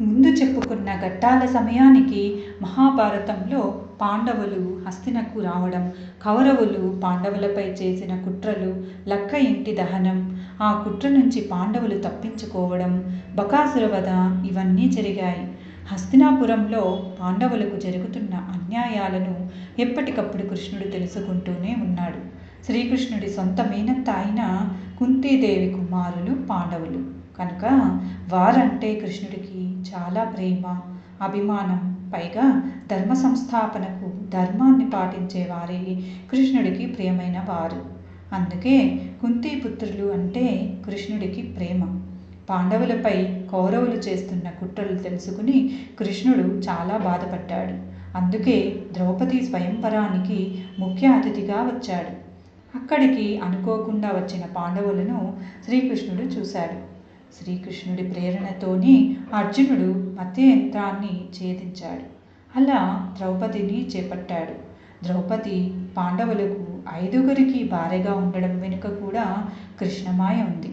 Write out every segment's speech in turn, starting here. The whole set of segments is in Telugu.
ముందు చెప్పుకున్న ఘట్టాల సమయానికి మహాభారతంలో పాండవులు హస్తినకు రావడం కౌరవులు పాండవులపై చేసిన కుట్రలు లక్క ఇంటి దహనం ఆ కుట్ర నుంచి పాండవులు తప్పించుకోవడం బకాసుర వధ ఇవన్నీ జరిగాయి. హస్తినాపురంలో పాండవులకు జరుగుతున్న అన్యాయాలను ఎప్పటికప్పుడు కృష్ణుడు తెలుసుకుంటూనే ఉన్నాడు. శ్రీకృష్ణుడి సొంత మేనత్త అయిన కుంతీదేవి కుమారులు పాండవులు. కనుక వారంటే కృష్ణుడికి చాలా ప్రేమ అభిమానం. పైగా ధర్మ సంస్థాపనకు ధర్మాన్ని పాటించే వారే కృష్ణుడికి ప్రియమైన వారు. అందుకే కుంతీ పుత్రులు అంటే కృష్ణుడికి ప్రేమ. పాండవులపై కౌరవులు చేస్తున్న కుట్రలు తెలుసుకుని కృష్ణుడు చాలా బాధపడ్డాడు. అందుకే ద్రౌపది స్వయంవరానికి ముఖ్య అతిథిగా వచ్చాడు. అక్కడికి అనుకోకుండా వచ్చిన పాండవులను శ్రీకృష్ణుడు చూశాడు. శ్రీకృష్ణుడి ప్రేరణతోనే అర్జునుడు మత్స్యంత్రాన్ని ఛేదించాడు. అలా ద్రౌపదిని చేపట్టాడు. ద్రౌపది పాండవులకు ఐదుగురికి భార్యగా ఉండడం వెనుక కూడా కృష్ణమాయ ఉంది.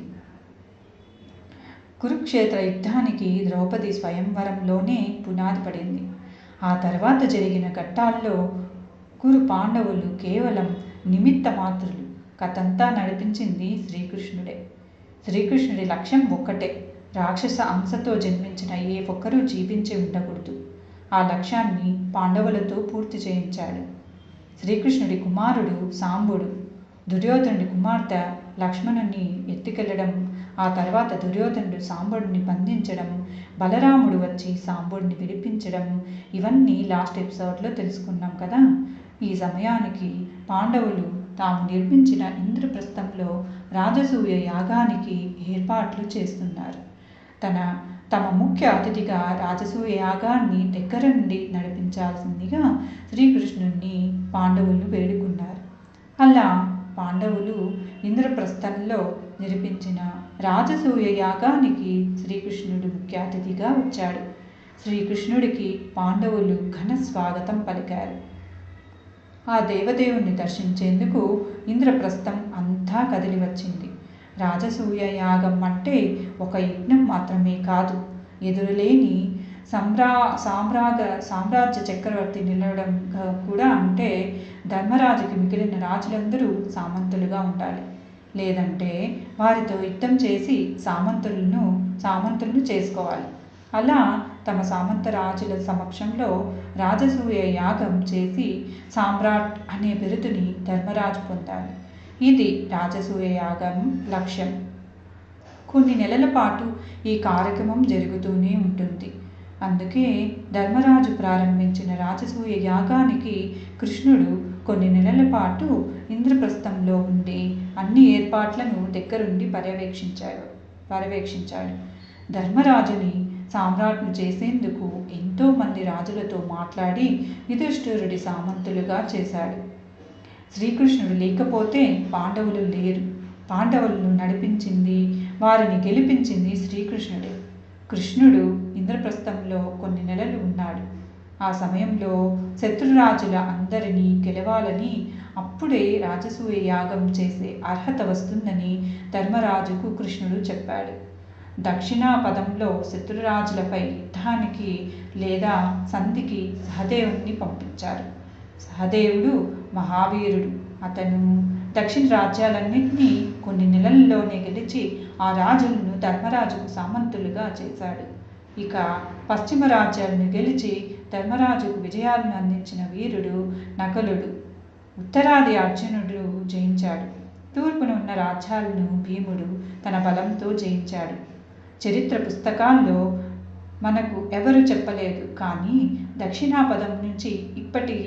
కురుక్షేత్ర యుద్ధానికి ద్రౌపది స్వయంవరంలోనే పునాది పడింది ఆ తర్వాత జరిగిన ఘట్టాల్లో కురు పాండవులు కేవలం నిమిత్త మాత్రులు కథంతా నడిపించింది శ్రీకృష్ణుడే. శ్రీకృష్ణుడి లక్ష్యం ఒక్కటే. రాక్షస అంశతో జన్మించిన ఏ ఒక్కరూ జీవించి ఉండకూడదు. ఆ లక్ష్యాన్ని పాండవులతో పూర్తి చేయించాడు. శ్రీకృష్ణుడి కుమారుడు సాంబుడు. దుర్యోధనుడి కుమార్తె లక్ష్మణుని ఎత్తుకెళ్ళడం ఆ తర్వాత దుర్యోధనుడు సాంబుడిని బంధించడం బలరాముడు వచ్చి సాంబుడిని విడిపించడం ఇవన్నీ లాస్ట్ ఎపిసోడ్లో తెలుసుకున్నాం కదా. ఈ సమయానికి పాండవులు తాము నిర్మించిన ఇంద్రప్రస్థంలో రాజసూయ యాగానికి ఏర్పాట్లు చేస్తున్నారు. తన తమ ముఖ్య అతిథిగా రాజసూయ యాగాన్ని దగ్గర నుండి నడిపించాల్సిందిగా శ్రీకృష్ణుణ్ణి పాండవులు వేడుకున్నారు. అలా పాండవులు ఇంద్రప్రస్థంలో నిర్మించిన రాజసూయ యాగానికి శ్రీకృష్ణుడు ముఖ్య అతిథిగా వచ్చాడు. శ్రీకృష్ణుడికి పాండవులు ఘన స్వాగతం పలికారు. ఆ దేవదేవుణ్ణి దర్శించేందుకు ఇంద్రప్రస్థం అంతా కదిలి వచ్చింది. రాజసూయ యాగం అంటే ఒక యజ్ఞం మాత్రమే కాదు. ఎదురులేని సమ్రా సామ్రాగ సామ్రాజ్య చక్రవర్తి నిలవడం కూడా అంటే ధర్మరాజుకి మిగిలిన రాజులందరూ సామంతులుగా ఉండాలి. లేదంటే వారితో యుద్ధం చేసి సామంతులను సామంతులను చేసుకోవాలి. అలా తమ సామంత రాజుల సమక్షంలో రాజసూయ యాగం చేసి సామ్రాట్ అనే బిరుదుని ధర్మరాజు పొందాలి. ఇది రాజసూయ యాగం లక్ష్యం. కొన్ని నెలల పాటు ఈ కార్యక్రమం జరుగుతూనే ఉంటుంది. అందుకే ధర్మరాజు ప్రారంభించిన రాజసూయ యాగానికి కృష్ణుడు కొన్ని నెలల పాటు ఇంద్రప్రస్థంలో ఉండి అన్ని ఏర్పాట్లను దగ్గరుండి పర్యవేక్షించాడు. పర్యవేక్షించాడు. ధర్మరాజుని సామ్రాట్ను చేసేందుకు ఎంతోమంది రాజులతో మాట్లాడి యుధిష్ఠిరుడి సామంతులుగా చేశాడు. శ్రీకృష్ణుడు లేకపోతే పాండవులు లేరు. పాండవులను నడిపించింది వారిని గెలిపించింది శ్రీకృష్ణుడే. కృష్ణుడు ఇంద్రప్రస్థంలో కొన్ని నెలలు ఉన్నాడు. ఆ సమయంలో శత్రురాజుల అందరినీ గెలవాలని అప్పుడే రాజసూయ యాగం చేసే అర్హత వస్తుందని ధర్మరాజుకు కృష్ణుడు చెప్పాడు. దక్షిణాపథంలో శత్రురాజులపై యుద్ధానికి లేదా సంధికి సహదేవుణ్ణి పంపించారు. సహదేవుడు మహావీరుడు. అతను దక్షిణ రాజ్యాలన్నింటినీ కొన్ని నెలల్లోనే గెలిచి ఆ రాజులను ధర్మరాజుకు సామంతులుగా చేశాడు. ఇక పశ్చిమ రాజ్యాలను గెలిచి ధర్మరాజుకు విజయాలను అందించిన వీరుడు నకలుడు. ఉత్తరాది అర్జునుడు జయించాడు. తూర్పున ఉన్న రాజ్యాలను భీముడు తన బలంతో జయించాడు. చరిత్ర పుస్తకాల్లో మనకు ఎవరు చెప్పలేదు. కానీ దక్షిణాపదం నుంచి ఇప్పటి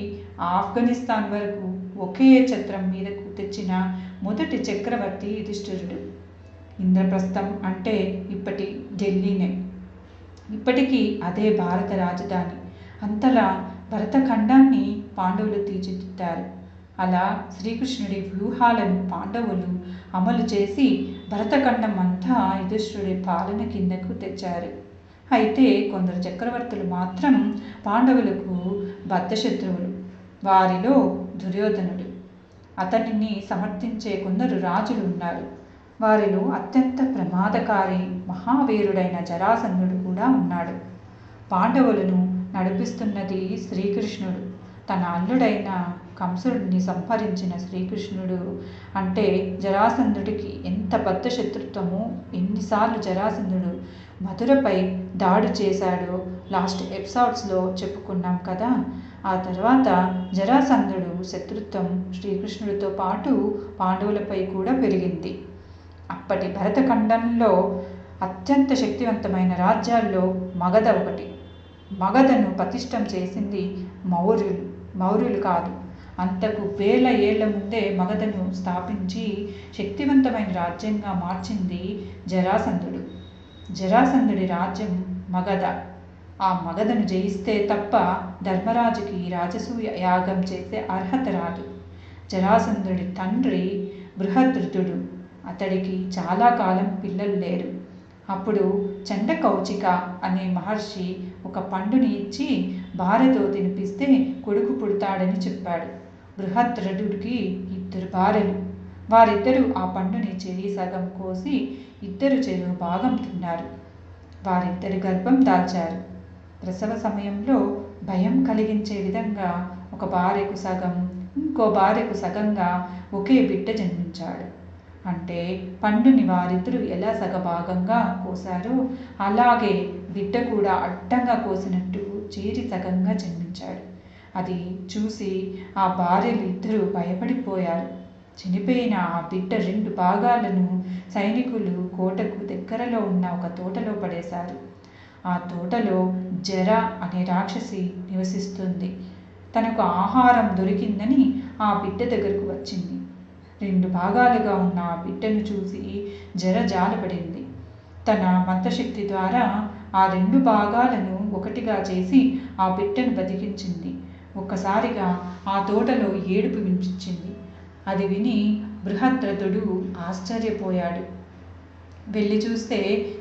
ఆఫ్ఘనిస్తాన్ వరకు ఒకే ఛత్రం మీదకు తెచ్చిన మొదటి చక్రవర్తి యుధిష్ఠిరుడు. ఇంద్రప్రస్థం అంటే ఇప్పటి ఢిల్లీనే. ఇప్పటికీ అదే భారత రాజధాని. అంతలా భరతఖండాన్ని పాండవులు తీర్చిదిద్దారు. అలా శ్రీకృష్ణుడి వ్యూహాలను పాండవులు అమలు చేసి భరతఖండం అంతా యుధిష్ఠుడి పాలన కిందకు తెచ్చారు. అయితే కొందరు చక్రవర్తులు మాత్రం పాండవులకు బద్ధశత్రువులు వారిలో దుర్యోధనుడు. అతనిని సమర్థించే కొందరు రాజులు ఉన్నారు. వారిలో అత్యంత ప్రమాదకారి మహావీరుడైన జరాసంధుడు కూడా ఉన్నాడు. పాండవులను నడిపిస్తున్నది శ్రీకృష్ణుడు. తన అల్లుడైన కంసుడిని సంహరించిన శ్రీకృష్ణుడు అంటే జరాసంధుడికి ఎంత పెద్ద శత్రుత్వము? ఎన్నిసార్లు జరాసంధుడు మధురపై దాడి చేశాడో లాస్ట్ ఎపిసోడ్స్లో చెప్పుకున్నాం కదా. ఆ తర్వాత జరాసంధుడు శత్రుత్వం శ్రీకృష్ణుడితో పాటు పాండవులపై కూడా పెరిగింది. అప్పటి భరతఖండంలో అత్యంత శక్తివంతమైన రాజ్యాల్లో మగధ ఒకటి. మగధను పతిష్టం చేసింది మౌర్యులు. మౌర్యులు కాదు. అంతకు వేల ఏళ్ళ ముందే మగధను స్థాపించి శక్తివంతమైన రాజ్యంగా మార్చింది జరాసంధుడు. జరాసంధుడి రాజ్యం మగధ. ఆ మగధను జయిస్తే తప్ప ధర్మరాజుకి రాజసూయ యాగం చేసే అర్హత రాదు. జరాసంధుడి తండ్రి బృహద్రుతుడు. అతడికి చాలా కాలం పిల్లలు లేరు. అప్పుడు చండకౌచిక అనే మహర్షి ఒక పండుని ఇచ్చి భార్యతో తినిపిస్తే కొడుకు పుడతాడని చెప్పాడు. బృహద్రథుడికి ఇద్దరు భార్యలు. వారిద్దరూ ఆ పండుని చెరి సగం కోసి ఇద్దరు చెరువు భాగం తిన్నారు. వారిద్దరు గర్భం దాల్చారు. ప్రసవ సమయంలో భయం కలిగించే విధంగా ఒక భార్యకు సగం ఇంకో భార్యకు సగంగా ఒకే బిడ్డ జన్మించాడు. అంటే పండుని వారిద్దరూ ఎలా సగభాగంగా కోసారో అలాగే బిడ్డ కూడా అడ్డంగా కోసినట్టు చేరి సగంగా జన్మించాడు. అది చూసి ఆ భార్యలు ఇద్దరూ భయపడిపోయారు. చనిపోయిన ఆ బిడ్డ రెండు భాగాలను సైనికులు కోటకు దగ్గరలో ఉన్న ఒక తోటలో పడేశారు. ఆ తోటలో జర అనే రాక్షసి నివసిస్తుంది. తనకు ఆహారం దొరికిందని ఆ బిడ్డ దగ్గరకు వచ్చింది. రెండు భాగాలుగా ఉన్న ఆ బిడ్డను చూసి జర జాలపడింది. తన మంత్రశక్తి ద్వారా ఆ రెండు భాగాలను ఒకటిగా చేసి ఆ బిడ్డను బతికించింది. ఒక్కసారిగా ఆ తోటలో ఏడుపు వినిపించింది. అది విని బృహద్రథుడు ఆశ్చర్యపోయాడు. వెళ్ళి చూస్తే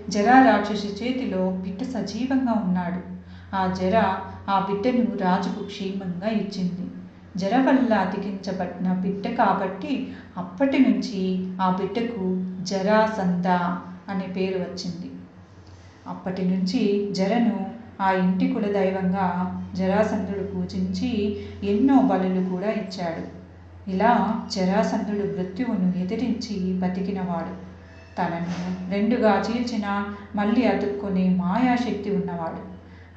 జరా రాక్షసి చేతిలో బిడ్డ సజీవంగా ఉన్నాడు. ఆ జర ఆ బిడ్డను రాజుకు క్షేమంగా ఇచ్చింది. జర వల్ల అతికించబడిన బిడ్డ కాబట్టి అప్పటి నుంచి ఆ బిడ్డకు జరాసంద అనే పేరు వచ్చింది. అప్పటి నుంచి జరను ఆ ఇంటి కులదైవంగా జరాసంధుడు పూజించి ఎన్నో బలులు కూడా ఇచ్చాడు. ఇలా జరాసంధుడు మృత్యువును ఎదిరించి బతికినవాడు. తనను రెండుగా చీల్చిన మళ్ళీ అతుక్కునే మాయాశక్తి ఉన్నవాడు.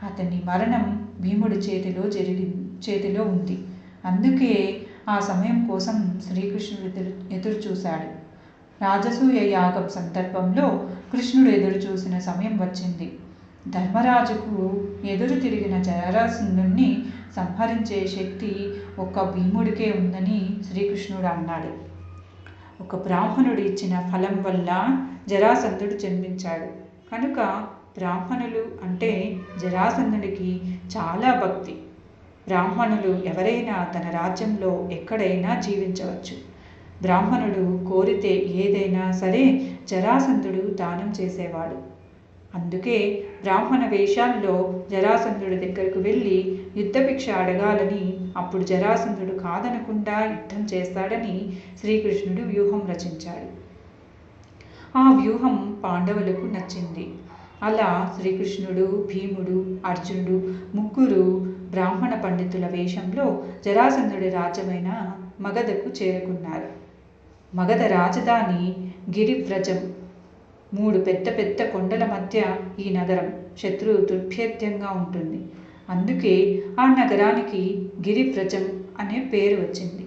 అతని మరణం భీముడి చేతిలో జరిగి చేతిలో ఉంది. అందుకే ఆ సమయం కోసం శ్రీకృష్ణుడు ఎదురు ఎదురు చూశాడు రాజసూయ యాగం సందర్భంలో కృష్ణుడు ఎదురు చూసిన సమయం వచ్చింది. ధర్మరాజుకు ఎదురు తిరిగిన జరాసంధుణ్ణి సంహరించే శక్తి ఒక్క భీముడికే ఉందని శ్రీకృష్ణుడు అన్నాడు. ఒక బ్రాహ్మణుడు ఇచ్చిన ఫలం వల్ల జరాసంధుడు జన్మించాడు. కనుక బ్రాహ్మణులు అంటే జరాసంధుడికి చాలా భక్తి. బ్రాహ్మణులు ఎవరైనా తన రాజ్యంలో ఎక్కడైనా జీవించవచ్చు. బ్రాహ్మణుడు కోరితే ఏదైనా సరే జరాసంధుడు దానం చేసేవాడు. అందుకే బ్రాహ్మణ వేషాల్లో జరాసంధుడి దగ్గరకు వెళ్ళి యుద్ధభిక్ష అడగాలని అప్పుడు జరాసంధుడు కాదనకుండా యుద్ధం చేస్తాడని శ్రీకృష్ణుడు వ్యూహం రచించాడు. ఆ వ్యూహం పాండవులకు నచ్చింది. అలా శ్రీకృష్ణుడు భీముడు అర్జునుడు ముగ్గురు బ్రాహ్మణ పండితుల వేషంలో జరాసంధుడి రాజ్యమైన మగధకు చేరుకున్నారు. మగధ రాజధాని గిరివ్రజం మూడు పెద్ద పెద్ద కొండల మధ్య ఈ నగరం శత్రువు దుర్భేద్యంగా ఉంటుంది. అందుకే ఆ నగరానికి గిరివ్రజం అనే పేరు వచ్చింది.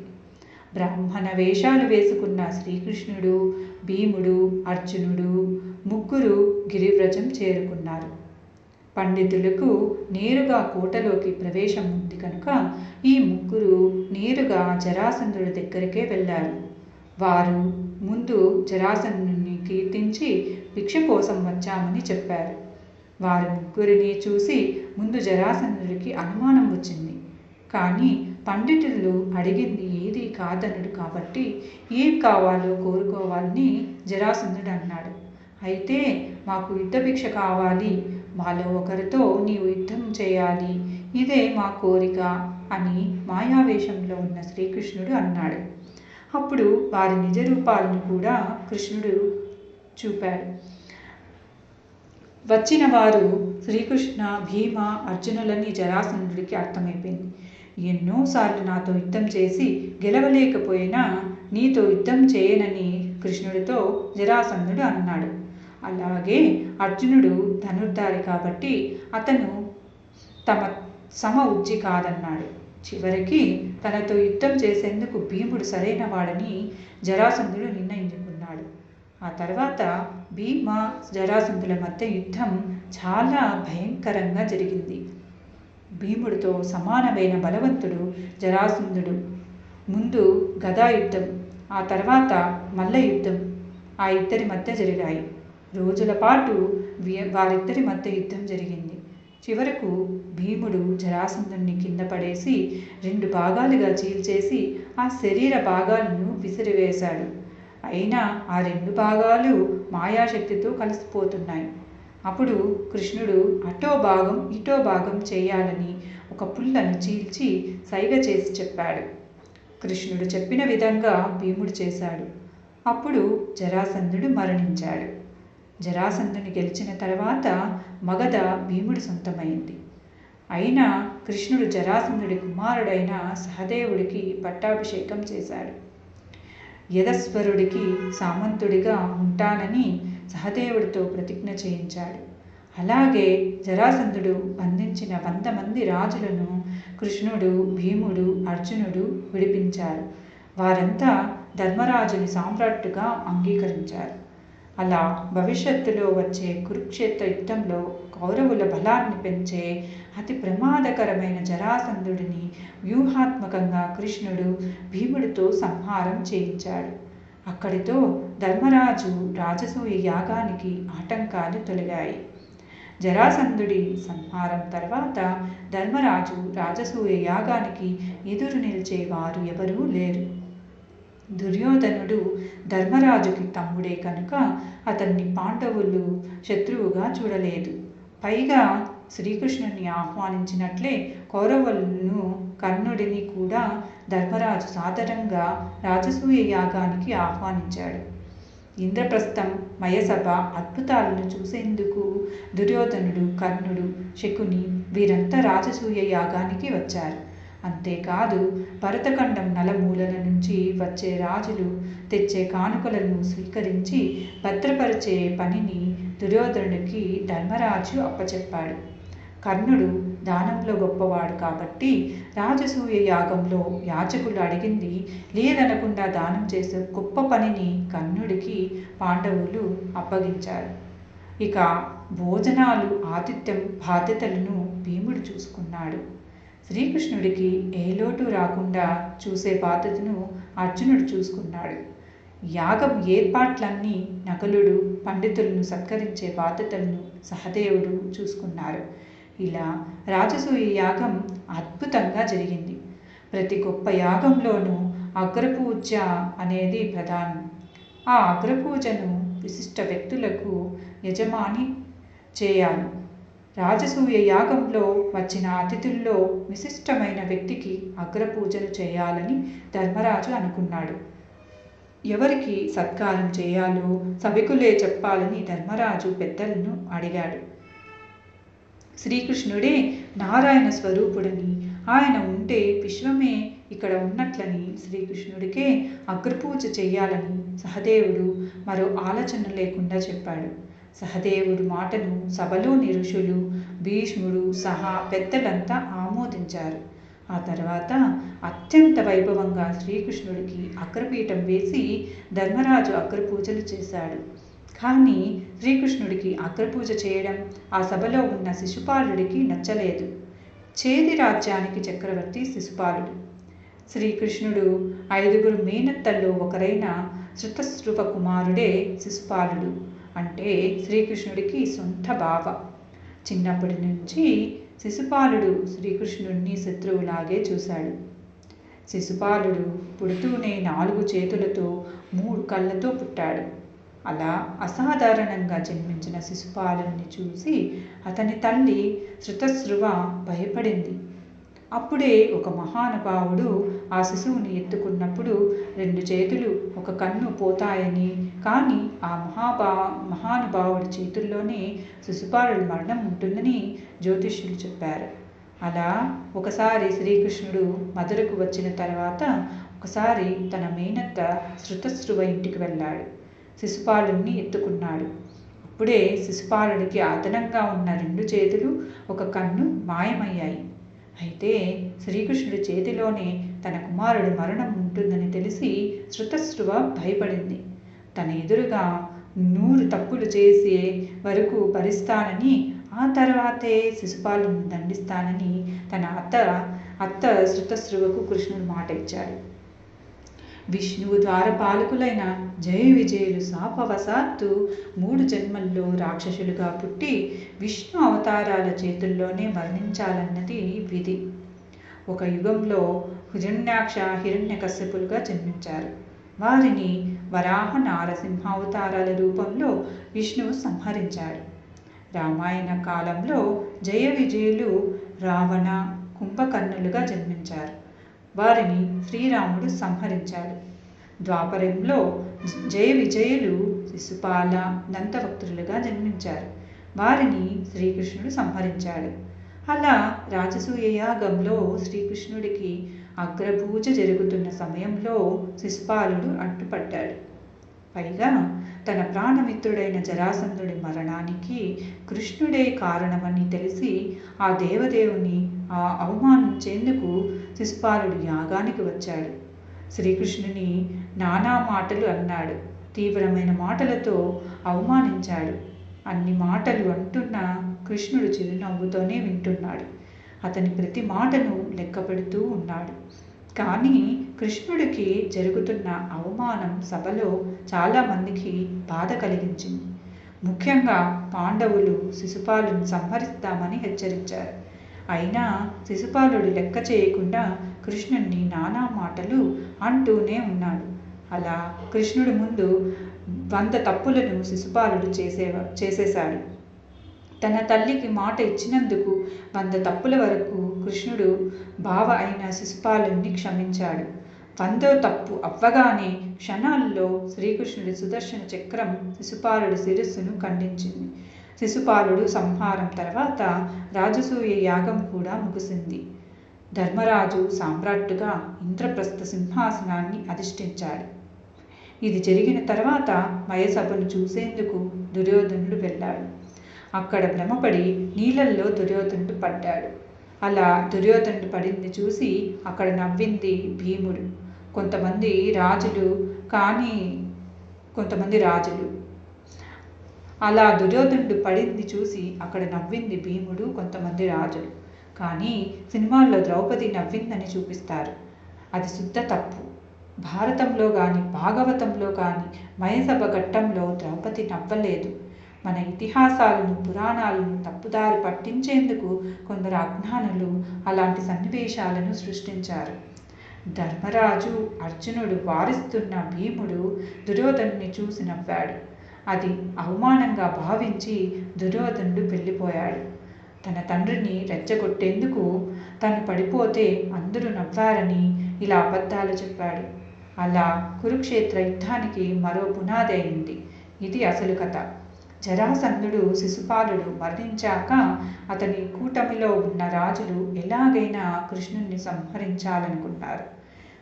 బ్రాహ్మణ వేషాలు వేసుకున్న శ్రీకృష్ణుడు భీముడు అర్జునుడు ముగ్గురు గిరివ్రజం చేరుకున్నారు. పండితులకు నేరుగా కోటలోకి ప్రవేశం ఉంది కనుక ఈ ముగ్గురు నేరుగా జరాసంధుడి దగ్గరికే వెళ్ళారు. వారు ముందు జరాసంధుని కీర్తించి భిక్ష కోసం వచ్చామని చెప్పారు. వారి ముగ్గురిని చూసి ముందు జరాసంధుడికి అనుమానం వచ్చింది. కానీ పండితులు అడిగింది ఏది కాదనడు కాబట్టి ఏం కావాలో కోరుకోవాలని జరాసంధుడు అన్నాడు. అయితే మాకు యుద్ధ భిక్ష కావాలి. మాలో ఒకరితో నీవు యుద్ధం చేయాలి. ఇదే మా కోరిక అని మాయావేషంలో ఉన్న శ్రీకృష్ణుడు అన్నాడు. అప్పుడు వారి నిజ రూపాలను కూడా కృష్ణుడు చూపాడు. వచ్చిన వారు శ్రీకృష్ణ భీమ అర్జునులని జరాసంధుడికి అర్థమైపోయింది. ఎన్నోసార్లు నాతో యుద్ధం చేసి గెలవలేకపోయినా నీతో యుద్ధం చేయనని కృష్ణుడితో జరాసంధుడు అన్నాడు. అలాగే అర్జునుడు ధనుర్ధారి కాబట్టి అతను తమ సమ ఉజ్జి కాదన్నాడు. చివరికి తనతో యుద్ధం చేసేందుకు భీముడు సరైన వాడని జరాసంధుడు నిర్ణయించుకున్నాడు ఆ తర్వాత భీమ జరాసంధుల మధ్య యుద్ధం చాలా భయంకరంగా జరిగింది. భీముడితో సమానమైన బలవంతుడు జరాసంధుడు. ముందు గదా యుద్ధం ఆ తర్వాత మల్ల యుద్ధం ఆ ఇద్దరి మధ్య జరిగాయి. రోజుల పాటు వారిద్దరి మధ్య యుద్ధం జరిగింది. చివరకు భీముడు జరాసంధుణ్ణి కింద పడేసి రెండు భాగాలుగా చీల్చేసి ఆ శరీర భాగాలను విసిరివేశాడు. అయినా ఆ రెండు భాగాలు మాయాశక్తితో కలిసిపోతున్నాయి. అప్పుడు కృష్ణుడు అటో భాగం ఇటో భాగం చేయాలని ఒక పుల్లను చీల్చి సైగ చేసి చెప్పాడు. కృష్ణుడు చెప్పిన విధంగా భీముడు చేశాడు. అప్పుడు జరాసంధుడు మరణించాడు. జరాసంధుని గెలిచిన తర్వాత మగధ భీముడి సొంతమైంది. అయినా కృష్ణుడు జరాసంధుడి కుమారుడైన సహదేవుడికి పట్టాభిషేకం చేశాడు. యధస్వరుడికి సామంతుడిగా ఉంటానని సహదేవుడితో ప్రతిజ్ఞ చేయించాడు. అలాగే జరాసంధుడు బంధించిన వంద మంది రాజులను కృష్ణుడు భీముడు అర్జునుడు విడిపించారు. వారంతా ధర్మరాజుని సామ్రాట్టుగా అంగీకరించారు. అలా భవిష్యత్తులో వచ్చే కురుక్షేత్ర యుద్ధంలో కౌరవుల బలాన్ని పెంచే అతి ప్రమాదకరమైన జరాసంధుడిని వ్యూహాత్మకంగా కృష్ణుడు భీముడితో సంహారం చేయించాడు. అక్కడితో ధర్మరాజు రాజసూయ యాగానికి ఆటంకాలు తొలగాయి. జరాసంధుడి సంహారం తర్వాత ధర్మరాజు రాజసూయ యాగానికి ఎదురు నిలిచే వారు ఎవరూ లేరు. దుర్యోధనుడు ధర్మరాజుకి తమ్ముడే కనుక అతన్ని పాండవులు శత్రువుగా చూడలేదు. పైగా శ్రీకృష్ణుని ఆహ్వానించినట్లే కౌరవులను కర్ణుడిని కూడా ధర్మరాజు సాదరంగా రాజసూయ యాగానికి ఆహ్వానించాడు. ఇంద్రప్రస్థం మయసభ అద్భుతాలను చూసేందుకు దుర్యోధనుడు కర్ణుడు శకుని వీరంతా రాజసూయ యాగానికి వచ్చారు. అంతేకాదు భరతఖండం నలమూలల నుంచి వచ్చే రాజులు తెచ్చే కానుకలను స్వీకరించి భద్రపరిచే పనిని దుర్యోధనుడికి ధర్మరాజు అప్పచెప్పాడు. కర్ణుడు దానంలో గొప్పవాడు కాబట్టి రాజసూయ యాగంలో యాచకులు అడిగింది లేదనకుండా దానం చేసే గొప్ప పనిని కర్ణుడికి పాండవులు అప్పగించారు. ఇక భోజనాలు ఆతిథ్యం బాధ్యతలను భీముడు చూసుకున్నాడు. శ్రీకృష్ణుడికి ఏ లోటు రాకుండా చూసే బాధ్యతను అర్జునుడు చూసుకున్నాడు. యాగం ఏర్పాట్లన్నీ నకులుడు పండితులను సత్కరించే బాధ్యతలను సహదేవుడు చూసుకున్నారు. ఇలా రాజసూయ యాగం అద్భుతంగా జరిగింది. ప్రతి గొప్ప యాగంలోనూ అగ్రపూజ అనేది ప్రధానం. ఆ అగ్రపూజను విశిష్ట వ్యక్తులకు యజమాని చేయాలి. రాజసూయ యాగంలో వచ్చిన అతిథుల్లో విశిష్టమైన వ్యక్తికి అగ్రపూజలు చేయాలని ధర్మరాజు అనుకున్నాడు. ఎవరికి సత్కారం చేయాలో సభికులే చెప్పాలని ధర్మరాజు పెద్దలను అడిగాడు. శ్రీకృష్ణుడే నారాయణ స్వరూపుడని ఆయన ఉంటే విశ్వమే ఇక్కడ ఉన్నట్లని శ్రీకృష్ణుడికే అగ్రపూజ చేయాలని సహదేవుడు మరో ఆలోచన లేకుండా చెప్పాడు. సహదేవుడు మాటను సభలోని ఋషులు భీష్ముడు సహా పెద్దలంతా ఆమోదించారు. ఆ తర్వాత అత్యంత వైభవంగా శ్రీకృష్ణుడికి అగ్రపీఠం వేసి ధర్మరాజు అగ్రపూజలు చేశాడు. కానీ శ్రీకృష్ణుడికి అగ్రపూజ చేయడం ఆ సభలో ఉన్న శిశుపాలుడికి నచ్చలేదు. చేది రాజ్యానికి చక్రవర్తి శిశుపాలుడు. శ్రీకృష్ణుడు ఐదుగురు మేనత్తల్లో ఒకరైన శృతశ్రువ కుమారుడే శిశుపాలుడు. అంటే శ్రీకృష్ణుడికి సొంత బావ. చిన్నప్పటి నుంచి శిశుపాలుడు శ్రీకృష్ణుడిని శత్రువులాగే చూశాడు. శిశుపాలుడు పుడుతూనే నాలుగు చేతులతో మూడు కళ్ళతో పుట్టాడు. అలా అసాధారణంగా జన్మించిన శిశుపాలుని చూసి అతని తల్లి శృతశ్రువ భయపడింది. అప్పుడే ఒక మహానుభావుడు ఆ శిశువుని ఎత్తుకున్నప్పుడు రెండు చేతులు ఒక కన్ను పోతాయని కానీ ఆ మహాభా మహానుభావుడి చేతుల్లోనే శిశుపాలుడి మరణం ఉంటుందని జ్యోతిష్యులు చెప్పారు. అలా ఒకసారి శ్రీకృష్ణుడు మధురకు వచ్చిన తర్వాత ఒకసారి తన మేనత్త శృతశ్రువ ఇంటికి వెళ్ళాడు. శిశుపాలుణ్ణి ఎత్తుకున్నాడు. అప్పుడే శిశుపాలుడికి అదనంగా ఉన్న రెండు చేతులు ఒక కన్ను మాయమయ్యాయి. అయితే శ్రీకృష్ణుడి చేతిలోనే తన కుమారుడు మరణం ఉంటుందని తెలిసి శృతశ్రువ భయపడింది. తన ఎదురుగా నూరు తప్పులు చేసే వరకు భరిస్తానని ఆ తర్వాతే శిశుపాలను దండిస్తానని తన అత్త అత్త శృతశ్రువకు కృష్ణుడు మాట ఇచ్చాడు విష్ణువు ద్వారపాలకులైన జయ విజయులు శాపవశాత్తు మూడు జన్మల్లో రాక్షసులుగా పుట్టి విష్ణు అవతారాల చేతుల్లోనే మరణించాలన్నది విధి. ఒక యుగంలో హిరణ్యాక్ష హిరణ్యకశ్యపులుగా జన్మించారు. వారిని వరాహ నారసింహ అవతారాల రూపంలో విష్ణువు సంహరించాడు. రామాయణ కాలంలో జయ విజయులు రావణ కుంభకర్ణులుగా జన్మించారు. వారిని శ్రీరాముడు సంహరించాడు. ద్వాపరంలో జయ విజయులు శిశుపాల దంతభక్తులుగా జన్మించారు. వారిని శ్రీకృష్ణుడు సంహరించాడు. అలా రాజసూయ యాగంలో శ్రీకృష్ణుడికి అగ్రపూజ జరుగుతున్న సమయంలో శిశుపాలుడు అడ్డుపడ్డాడు పైగా తన ప్రాణమిత్రుడైన జరాసంధుడి మరణానికి కృష్ణుడే కారణమని తెలిసి ఆ దేవదేవుని ఆ అవమానించేందుకు శిశుపాలుడు యాగానికి వచ్చాడు. శ్రీకృష్ణుని నానా మాటలు అన్నాడు. తీవ్రమైన మాటలతో అవమానించాడు. అన్ని మాటలు అంటున్న కృష్ణుడు చిరునవ్వుతోనే వింటున్నాడు. అతని ప్రతి మాటను లెక్కపెడుతూ ఉన్నాడు. కానీ కృష్ణుడికి జరుగుతున్న అవమానం సభలో చాలామందికి బాధ కలిగించింది. ముఖ్యంగా పాండవులు శిశుపాలను సంహరిస్తామని హెచ్చరించారు. అయినా శిశుపాలుడు లెక్క చేయకుండా కృష్ణుణ్ణి నానా మాటలు అంటూనే ఉన్నాడు. అలా కృష్ణుడి ముందు వంద తప్పులను శిశుపాలుడు చేసే చేసేశాడు. తన తల్లికి మాట ఇచ్చినందుకు వంద తప్పుల వరకు కృష్ణుడు బావ అయిన శిశుపాలుని క్షమించాడు. వందో తప్పు అవ్వగానే క్షణాల్లో శ్రీకృష్ణుడి సుదర్శన చక్రం శిశుపాలుడి శిరస్సును ఖండించింది. శిశుపాలుడు సంహారం తర్వాత రాజసూయ యాగం కూడా ముగిసింది. ధర్మరాజు సామ్రాట్టుగా ఇంద్రప్రస్థ సింహాసనాన్ని అధిష్ఠించాడు ఇది జరిగిన తర్వాత మయసభను చూసేందుకు దుర్యోధనుడు వెళ్ళాడు. అక్కడ భ్రమపడి నీళ్ళల్లో దుర్యోధనుడు పడ్డాడు. అలా దుర్యోధనుడు పడింది చూసి అక్కడ నవ్వింది భీముడు. కొంతమంది రాజులు కానీ కొంతమంది రాజులు అలా దుర్యోధనుడు పడింది చూసి అక్కడ నవ్వింది భీముడు కొంతమంది రాజులు. కానీ సినిమాల్లో ద్రౌపది నవ్విందని చూపిస్తారు. అది శుద్ధ తప్పు. భారతంలో కానీ భాగవతంలో కానీ మయసభ ఘట్టంలో ద్రౌపది నవ్వలేదు. మన ఇతిహాసాలను పురాణాలను తప్పుదారి పట్టించేందుకు కొందరు అజ్ఞానులు అలాంటి సన్నివేశాలను సృష్టించారు. ధర్మరాజు అర్జునుడు వారిస్తున్న భీముడు దుర్యోధనుని చూసి నవ్వాడు. అది అవమానంగా భావించి దుర్యోధనుడు వెళ్ళిపోయాడు. తన తండ్రిని రెచ్చగొట్టేందుకు తను పడిపోతే అందరూ నవ్వారని ఇలా అబద్ధాలు చెప్పాడు. అలా కురుక్షేత్ర యుద్ధానికి మరో పునాది అయింది. ఇది అసలు కథ. జరాసంధుడు శిశుపాలుడు మరణించాక అతని కూటమిలో ఉన్న రాజులు ఎలాగైనా కృష్ణుణ్ణి సంహరించాలనుకున్నారు.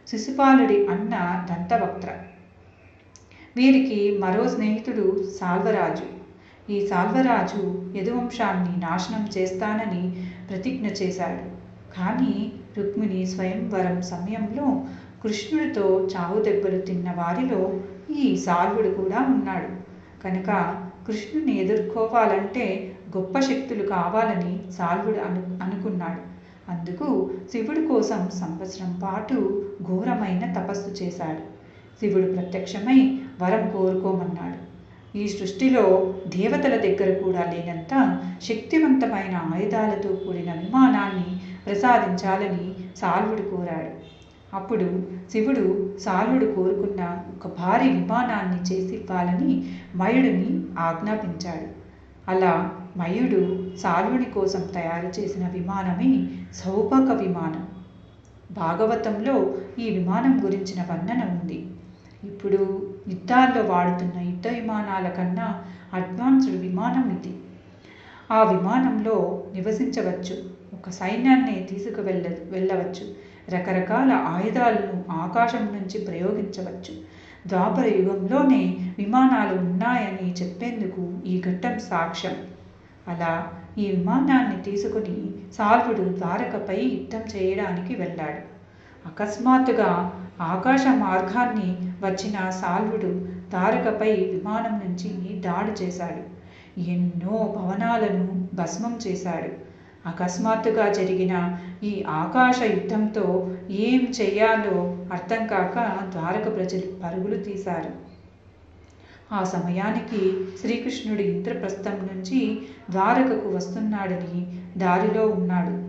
శిశుపాలుడి అన్న దంతవక్త్ర వీరికి మరో స్నేహితుడు సాల్వరాజు. ఈ సాల్వరాజు యదువంశాన్ని నాశనం చేస్తానని ప్రతిజ్ఞ చేశాడు. కానీ రుక్మిణి స్వయంవరం సమయంలో కృష్ణుడితో చావు దెబ్బలు తిన్న వారిలో ఈ సాల్వుడు కూడా ఉన్నాడు. కనుక కృష్ణుని ఎదుర్కోవాలంటే గొప్ప శక్తులు కావాలని సాల్వుడు అను అనుకున్నాడు. అందుకు శివుడి కోసం సంవత్సరం పాటు ఘోరమైన తపస్సు చేశాడు. శివుడు ప్రత్యక్షమై వరం కోరుకోమన్నాడు. ఈ సృష్టిలో దేవతల దగ్గర కూడా లేనంత శక్తివంతమైన ఆయుధాలతో కూడిన విమానాన్ని ప్రసాదించాలని సాల్వుడు కోరాడు. అప్పుడు శివుడు సాల్వుడు కోరుకున్న ఒక భారీ విమానాన్ని చేసి ఇవ్వాలని మయుడిని ఆజ్ఞాపించాడు. అలా మయుడు సాల్వుని కోసం తయారు చేసిన విమానమే సౌపక విమానం. భాగవతంలో ఈ విమానం గురించిన వర్ణన ఉంది. ఇప్పుడు యుద్ధాల్లో వాడుతున్న యుద్ధ విమానాల కన్నా అడ్వాన్స్డ్ విమానం ఇది. ఆ విమానంలో నివసించవచ్చు ఒక సైన్యాన్ని తీసుకువెళ్ళ వెళ్ళవచ్చు రకరకాల ఆయుధాలను ఆకాశం నుంచి ప్రయోగించవచ్చు. ద్వాపర యుగంలోనే విమానాలు ఉన్నాయని చెప్పేందుకు ఈ ఘట్టం సాక్ష్యం. అలా ఈ విమానాన్ని తీసుకుని సాల్వుడు ద్వారకపై యుద్ధం చేయడానికి వెళ్ళాడు. అకస్మాత్తుగా ఆకాశ మార్గాన్ని వచ్చిన సాల్వుడు ద్వారకపై విమానం నుంచి దాడి చేశాడు. ఎన్నో భవనాలను భస్మం చేశాడు. అకస్మాత్తుగా జరిగిన ఈ ఆకాశ యుద్ధంతో ఏం చెయ్యాలో అర్థం కాక ద్వారక ప్రజలు పరుగులు తీశారు. ఆ సమయానికి శ్రీకృష్ణుడు ఇంద్రప్రస్థం నుంచి ద్వారకకు వస్తున్నాడని దారిలో ఉన్నాడు.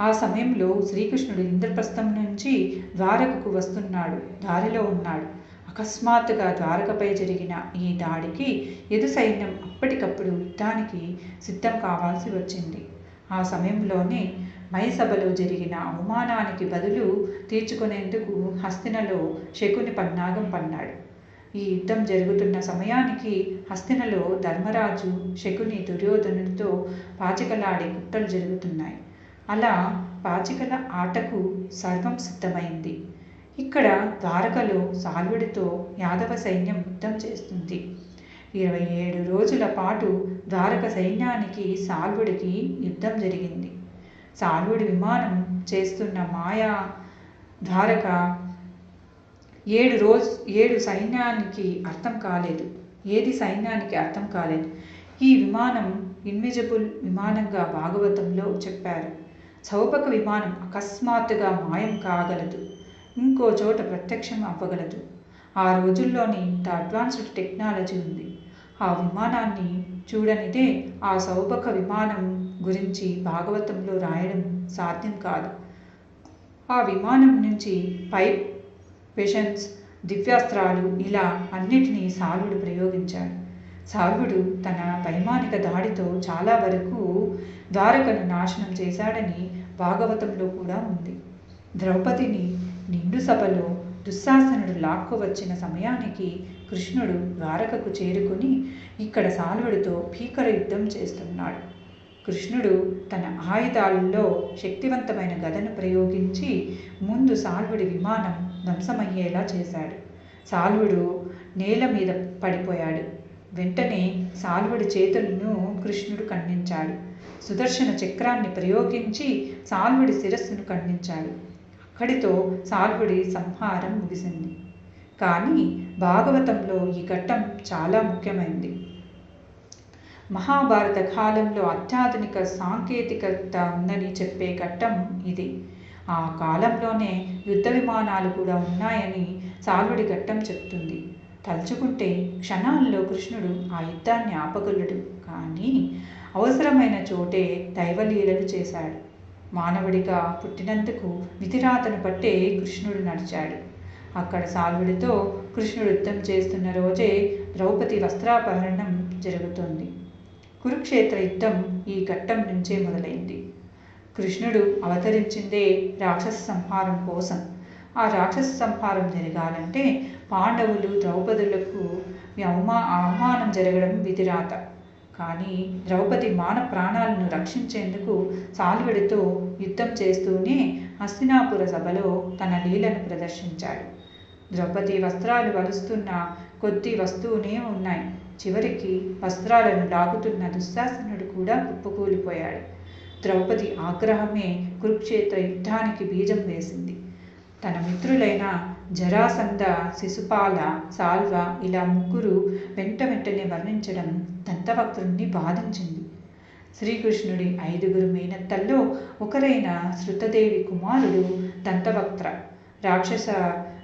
ఆ సమయంలో శ్రీకృష్ణుడు ఇంద్రప్రస్థం నుంచి ద్వారకకు వస్తున్నాడు దారిలో ఉన్నాడు. అకస్మాత్తుగా ద్వారకపై జరిగిన ఈ దాడికి ఎదు సైన్యం అప్పటికప్పుడు యుద్ధానికి సిద్ధం కావాల్సి వచ్చింది. ఆ సమయంలోనే మైసభలో జరిగిన అవమానానికి బదులు తీర్చుకునేందుకు హస్తినలో శకుని పన్నాగం పన్నాడు. ఈ యుద్ధం జరుగుతున్న సమయానికి హస్తినలో ధర్మరాజు శకుని దుర్యోధనుడితో పాచికలాడే కుట్రలు జరుగుతున్నాయి. అలా పాచికల ఆటకు సర్వం సిద్ధమైంది. ఇక్కడ ద్వారకలో సాల్వుడితో యాదవ సైన్యం యుద్ధం చేస్తుంది. ఇరవై ఏడు రోజుల పాటు ద్వారక సైన్యానికి సాల్వుడికి యుద్ధం జరిగింది. సాల్వుడి విమానం చేస్తున్న మాయా ద్వారక ఏడు రోజు ఏడు సైన్యానికి అర్థం కాలేదు. ఏది సైన్యానికి అర్థం కాలేదు? ఈ విమానం ఇన్విజిబుల్ విమానంగా భాగవతంలో చెప్పారు. చౌపక విమానం అకస్మాత్తుగా మాయం కాగలదు. ఇంకో చోట ప్రత్యక్షం అవ్వగలదు. ఆ రోజుల్లోనే ఇంత అడ్వాన్స్డ్ టెక్నాలజీ ఉంది. ఆ విమానాన్ని చూడనిదే ఆ సౌభక విమానం గురించి భాగవతంలో రాయడం సాధ్యం కాదు. ఆ విమానం నుంచి పైప్ పెషన్స్ దివ్యాస్త్రాలు ఇలా అన్నిటినీ సారుడు ప్రయోగించాడు. సాల్వుడు తన వైమానిక దాడితో చాలా వరకు ద్వారకను నాశనం చేశాడని భాగవతంలో కూడా ఉంది. ద్రౌపదిని నిండు సభలో దుశ్శాసనుడు లాక్కు వచ్చిన సమయానికి కృష్ణుడు ద్వారకకు చేరుకుని ఇక్కడ సాల్వుడితో భీకర యుద్ధం చేస్తున్నాడు. కృష్ణుడు తన ఆయుధాలలో శక్తివంతమైన గదను ప్రయోగించి ముందు సాల్వుడి విమానం ధ్వంసమయ్యేలా చేశాడు. సాల్వుడు నేల మీద పడిపోయాడు. వెంటనే సాల్వుడి చేతులను కృష్ణుడు ఖండించాడు. సుదర్శన చక్రాన్ని ప్రయోగించి సాల్వుడి శిరస్సును ఖండించాడు. అక్కడితో సాల్వుడి సంహారం ముగిసింది. కానీ భాగవతంలో ఈ ఘట్టం చాలా ముఖ్యమైనది మహాభారత కాలంలో అత్యాధునిక సాంకేతికత ఉందని చెప్పే ఘట్టం ఇది. ఆ కాలంలోనే యుద్ధ విమానాలు కూడా ఉన్నాయని సాల్వుడి ఘట్టం చెప్తుంది. తలుచుకుంటే క్షణాల్లో కృష్ణుడు ఆ యుద్ధాన్ని ఆపగలడు. కానీ అవసరమైన చోటే దైవలీలలు చేశాడు. మానవుడిగా పుట్టినందుకు విధిరాతను పట్టే కృష్ణుడు నడిచాడు. అక్కడ సాల్వుడితో కృష్ణుడు యుద్ధం చేస్తున్న రోజే ద్రౌపది వస్త్రాపహరణం జరుగుతోంది. కురుక్షేత్ర యుద్ధం ఈ ఘట్టం నుంచే మొదలైంది. కృష్ణుడు అవతరించిందే రాక్షస సంహారం కోసం. ఆ రాక్షస సంహారం జరగాలంటే పాండవులు ద్రౌపదులకు అవమా అవమానం జరగడం విధిరాత. కానీ ద్రౌపది మాన ప్రాణాలను రక్షించేందుకు సాల్వుడితో యుద్ధం చేస్తూనే హస్తినాపుర సభలో తన లీలను ప్రదర్శించాడు. ద్రౌపది వస్త్రాలు వలుస్తున్న కొద్ది వస్తువునే ఉన్నాయి. చివరికి వస్త్రాలను లాగుతున్న దుశ్శాసనుడు కూడా కుప్పకూలిపోయాడు. ద్రౌపది ఆగ్రహమే కురుక్షేత్ర యుద్ధానికి బీజం వేసింది. తన మిత్రులైన జరాసంద శిశుపాల సాల్వ ఇలా ముగ్గురు వెంట వెంటనే వర్ణించడం దంతవక్తుడిని బాధించింది. శ్రీకృష్ణుడి ఐదుగురు మేనత్తల్లో ఒకరైన శృతదేవి కుమారుడు దంతవక్త్ర. రాక్షస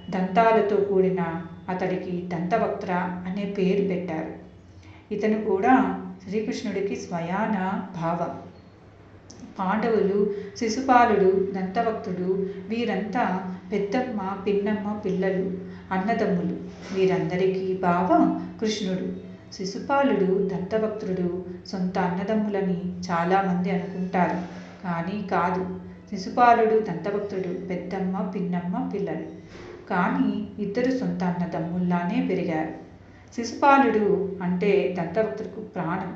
దంతాలతో కూడిన అతడికి దంతవక్త్ర అనే పేరు పెట్టారు. ఇతను కూడా శ్రీకృష్ణుడికి స్వయాన భావం. పాండవులు శిశుపాలుడు దంతవక్తుడు వీరంతా పెద్దమ్మ పిన్నమ్మ పిల్లలు అన్నదమ్ములు వీరందరికీ బావ కృష్ణుడు. శిశుపాలుడు దత్తభక్తుడు సొంత అన్నదమ్ములని చాలామంది అనుకుంటారు కానీ కాదు. శిశుపాలుడు దంతభక్తుడు పెద్దమ్మ పిన్నమ్మ పిల్లలు. కానీ ఇద్దరు సొంత అన్నదమ్ముల్లానే పెరిగారు. శిశుపాలుడు అంటే దంతభక్తుడికి ప్రాణం.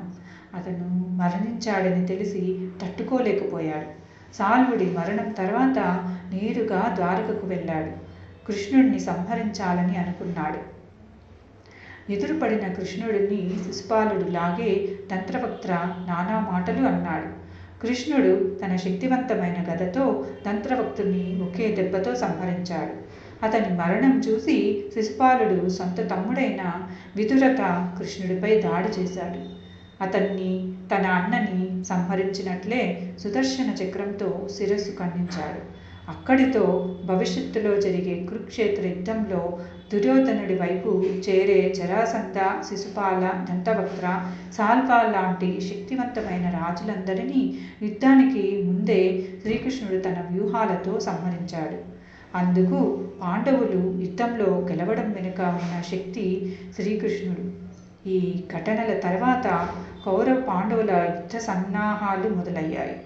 అతను మరణించాడని తెలిసి తట్టుకోలేకపోయాడు. సాల్వుడి మరణం తర్వాత నేరుగా ద్వారకకు వెళ్ళాడు. కృష్ణుడిని సంహరించాలని అనుకున్నాడు. ఎదురుపడిన కృష్ణుడిని శిశుపాలుడు లాగే తంత్రవక్త్ర నానా మాటలు అన్నాడు. కృష్ణుడు తన శక్తివంతమైన గదతో తంత్రవక్తుని ఒకే దెబ్బతో సంహరించాడు. అతని మరణం చూసి శిశుపాలుడు సొంత తమ్ముడైన విదురక కృష్ణుడిపై దాడి చేశాడు. అతన్ని తన అన్నని సంహరించినట్లే సుదర్శన చక్రంతో శిరస్సు ఖండించాడు. అక్కడితో భవిష్యత్తులో జరిగే కురుక్షేత్ర యుద్ధంలో దుర్యోధనుడి వైపు చేరే జరాసంధ శిశుపాల దంతవక్త్ర సాల్వా లాంటి శక్తివంతమైన రాజులందరినీ యుద్ధానికి ముందే శ్రీకృష్ణుడు తన వ్యూహాలతో సంహరించాడు. అందుకు పాండవులు యుద్ధంలో గెలవడం వెనుక ఉన్న శక్తి శ్రీకృష్ణుడు. ఈ ఘటనల తర్వాత కౌరవ పాండవుల యుద్ధ సన్నాహాలు మొదలయ్యాయి.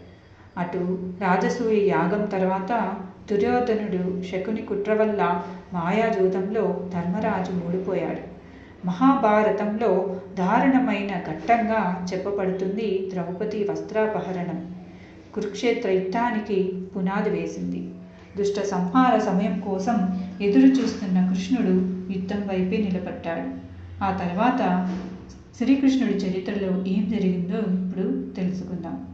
అటు రాజసూయ యాగం తర్వాత దుర్యోధనుడు శకుని కుట్ర వల్ల మాయాజూదంలో ధర్మరాజు మూడిపోయాడు. మహాభారతంలో దారుణమైన ఘట్టంగా చెప్పబడుతుంది ద్రౌపది వస్త్రాపహరణం. కురుక్షేత్ర యుద్ధానికి పునాది వేసింది. దుష్ట సంహార సమయం కోసం ఎదురు చూస్తున్న కృష్ణుడు యుద్ధం వైపే నిలబడ్డాడు. ఆ తర్వాత శ్రీకృష్ణుడి చరిత్రలో ఏం జరిగిందో ఇప్పుడు తెలుసుకుందాం.